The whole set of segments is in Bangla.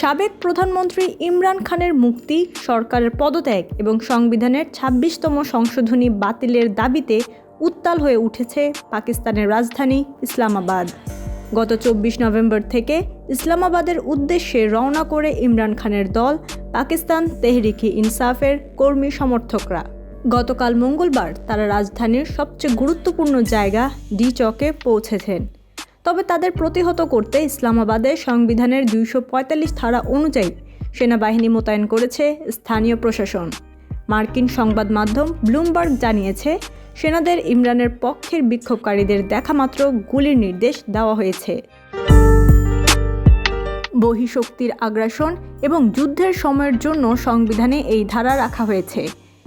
সাবেক প্রধানমন্ত্রী ইমরান খানের মুক্তি, সরকারের পদত্যাগ এবং সংবিধানের ছাব্বিশতম সংশোধনী বাতিলের দাবিতে উত্তাল হয়ে উঠেছে পাকিস্তানের রাজধানী ইসলামাবাদ। গত চব্বিশ নভেম্বর থেকে ইসলামাবাদের উদ্দেশ্যে রওনা করে ইমরান খানের দল পাকিস্তান তেহরিকি ইনসাফের কর্মী সমর্থকরা। গতকাল মঙ্গলবার তারা রাজধানীর সবচেয়ে গুরুত্বপূর্ণ জায়গা ডি চকে পৌঁছেছেন। তবে তাদের প্রতিহত করতে ইসলামাবাদের সংবিধানের দুইশো পঁয়তাল্লিশ ধারা অনুযায়ী সেনাবাহিনী মোতায়েন করেছে স্থানীয় প্রশাসন। মার্কিন সংবাদ মাধ্যম ব্লুমবার্গ জানিয়েছে, সেনাদের ইমরানের পক্ষের বিক্ষোভকারীদের দেখামাত্র গুলির নির্দেশ দেওয়া হয়েছে। বহিঃশক্তির আগ্রাসন এবং যুদ্ধের সময়ের জন্য সংবিধানে এই ধারা রাখা হয়েছে।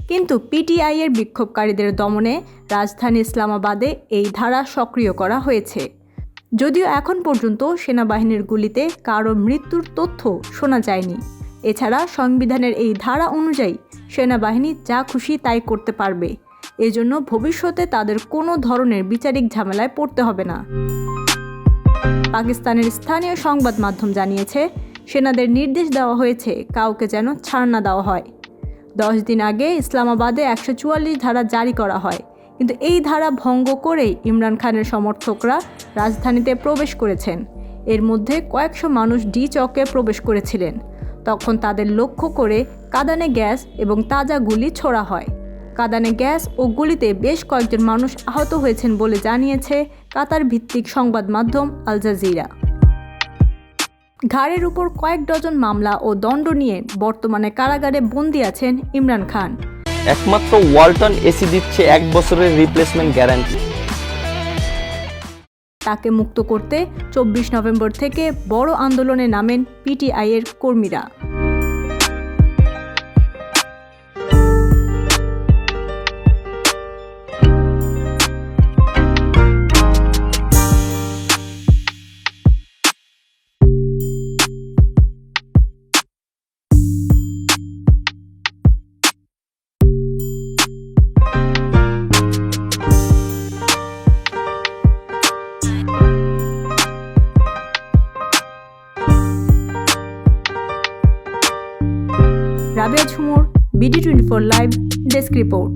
কিন্তু পিটিআই এর বিক্ষোভকারীদের দমনে রাজধানী ইসলামাবাদে এই ধারা সক্রিয় করা হয়েছে। যদিও এখন পর্যন্ত সেনাবাহিনীর গুলিতে কারও মৃত্যুর তথ্য শোনা যায়নি। এছাড়া সংবিধানের এই ধারা অনুযায়ী সেনাবাহিনী যা খুশি তাই করতে পারবে। এজন্য ভবিষ্যতে তাদের কোনো ধরনের বিচারিক ঝামেলায় পড়তে হবে না। পাকিস্তানের স্থানীয় সংবাদ মাধ্যম জানিয়েছে, সেনাদের নির্দেশ দেওয়া হয়েছে কাউকে যেন ছাড় না দেওয়া হয়। দশ দিন আগে ইসলামাবাদে একশো চুয়াল্লিশ ধারা জারি করা হয়। কিন্তু এই ধারা ভঙ্গ করেই ইমরান খানের সমর্থকরা রাজধানীতে প্রবেশ করেছেন। এর মধ্যে কয়েকশো মানুষ ডি চকে প্রবেশ করেছিলেন। তখন তাদের লক্ষ্য করে কাদানে গ্যাস এবং তাজা গুলি ছোড়া হয়। কাদানে গ্যাস ও গুলিতে বেশ কয়েকজন মানুষ আহত হয়েছেন বলে জানিয়েছে কাতার ভিত্তিক সংবাদ মাধ্যম আল জাজিরা। ঘাড়ের উপর কয়েক ডজন মামলা ও দণ্ড নিয়ে বর্তমানে কারাগারে বন্দী আছেন ইমরান খান। একমাত্র ওয়ালটন এসি দিচ্ছে এক বছরের রিপ্লেসমেন্ট গ্যারান্টি তাকে মুক্ত করতে চব্বিশ নভেম্বর থেকে বড় আন্দোলনে নামেন পিটিআইয়ের কর্মীরা। Rabia Jhumur BD twenty four live desk report